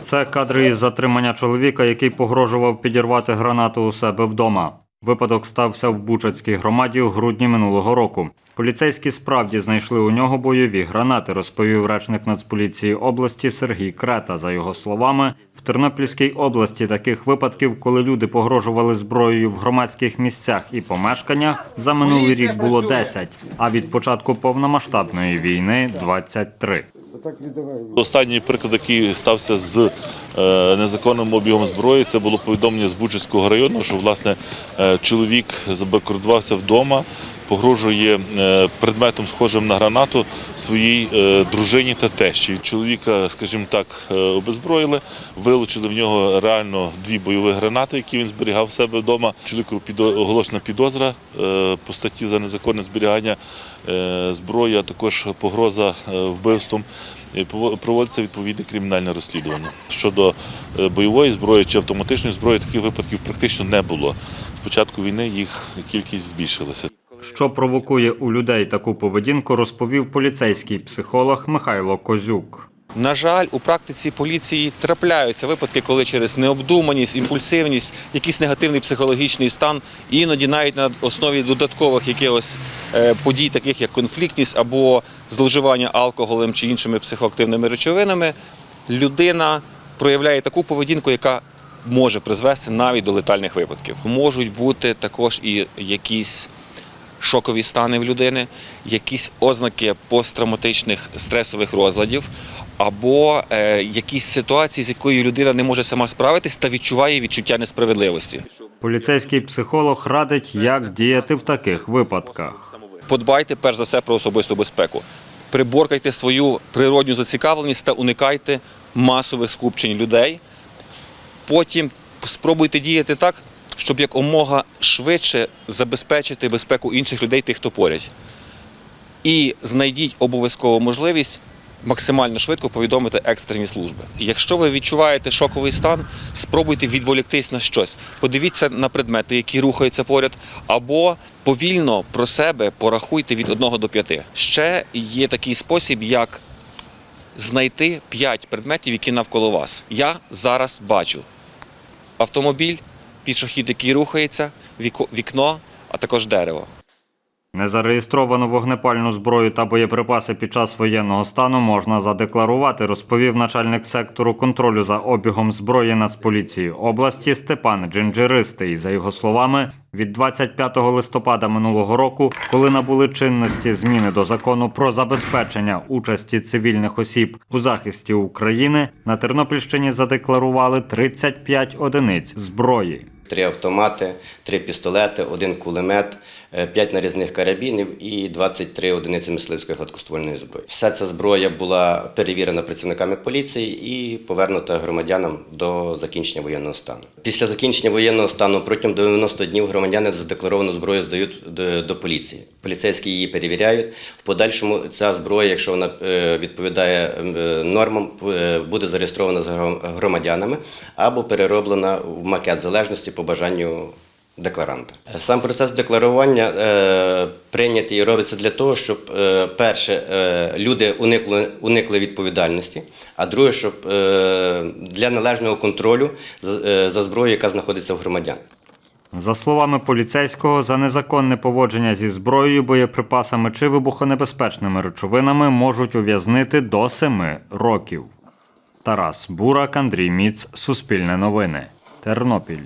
Це кадри із затримання чоловіка, який погрожував підірвати гранату у себе вдома. Випадок стався в Бучацькій громаді у грудні минулого року. Поліцейські справді знайшли у нього бойові гранати, розповів речник Нацполіції області Сергій Крета. За його словами, в Тернопільській області таких випадків, коли люди погрожували зброєю в громадських місцях і помешканнях, за минулий рік було 10, а від початку повномасштабної війни 23. Останній приклад, який стався з е, незаконним обігом зброї, це було повідомлення з Бучицького району, що власне е, чоловік забакордувався вдома, погрожує е, предметом, схожим на гранату, своїй е, дружині та тещі. Чоловіка, скажімо так, е, обезброїли, вилучили в нього реально дві бойові гранати, які він зберігав в себе вдома. Чоловіку оголошена підозра по статті за незаконне зберігання зброї, а також погроза вбивством. Проводиться відповідне кримінальне розслідування. Щодо бойової зброї чи автоматичної зброї, таких випадків практично не було. З початку війни їх кількість збільшилася. Що провокує у людей таку поведінку, розповів поліцейський психолог Михайло Козюк. На жаль, у практиці поліції трапляються випадки, коли через необдуманість, імпульсивність, якийсь негативний психологічний стан, іноді навіть на основі додаткових якихось е, подій, таких як конфліктність або зловживання алкоголем чи іншими психоактивними речовинами, людина проявляє таку поведінку, яка може призвести навіть до летальних випадків. Можуть бути також і якісь шокові стани в людини, якісь ознаки посттравматичних стресових розладів, або е, якісь ситуації, з якою людина не може сама справитись та відчуває відчуття несправедливості. Поліцейський психолог радить, як діяти в таких випадках. Подбайте перш за все про особисту безпеку. Приборкайте свою природню зацікавленість та уникайте масових скупчень людей. Потім спробуйте діяти так, щоб якомога швидше забезпечити безпеку інших людей, тих, хто поряд. І знайдіть обов'язково можливість максимально швидко повідомити екстрені служби. Якщо ви відчуваєте шоковий стан, спробуйте відволіктись на щось. Подивіться на предмети, які рухаються поряд, або повільно про себе порахуйте від 1 до 5. Ще є такий спосіб, як знайти 5 предметів, які навколо вас. Я зараз бачу автомобіль, пішохід, який рухається, вікно, а також дерево. Незареєстровану вогнепальну зброю та боєприпаси під час воєнного стану можна задекларувати, розповів начальник сектору контролю за обігом зброї Нацполіції області Степан Джинджеристий. За його словами, від 25 листопада минулого року, коли набули чинності зміни до закону про забезпечення участі цивільних осіб у захисті України, на Тернопільщині задекларували 35 одиниць зброї. Три автомати, три пістолети, один кулемет, е, п'ять нарізних карабінів і 23 одиниці мисливської гладкоствольної зброї. Вся ця зброя була перевірена працівниками поліції і повернута громадянам до закінчення воєнного стану. Після закінчення воєнного стану протягом 90 днів громадяни задекларовану зброю здають до, поліції. Поліцейські її перевіряють. В подальшому ця зброя, якщо вона е, відповідає е, нормам, буде зареєстрована з громадянами або перероблена в макет залежності по бажанню декларанта. Сам процес декларування е, прийнятий і робиться для того, щоб е, перше е, люди уникли, уникли відповідальності, а друге, щоб е, для належного контролю з- е, за зброєю, яка знаходиться в громадян. За словами поліцейського, за незаконне поводження зі зброєю, боєприпасами чи вибухонебезпечними речовинами можуть ув'язнити до семи років. Тарас Бурак, Андрій Міц, Суспільне новини, Тернопіль.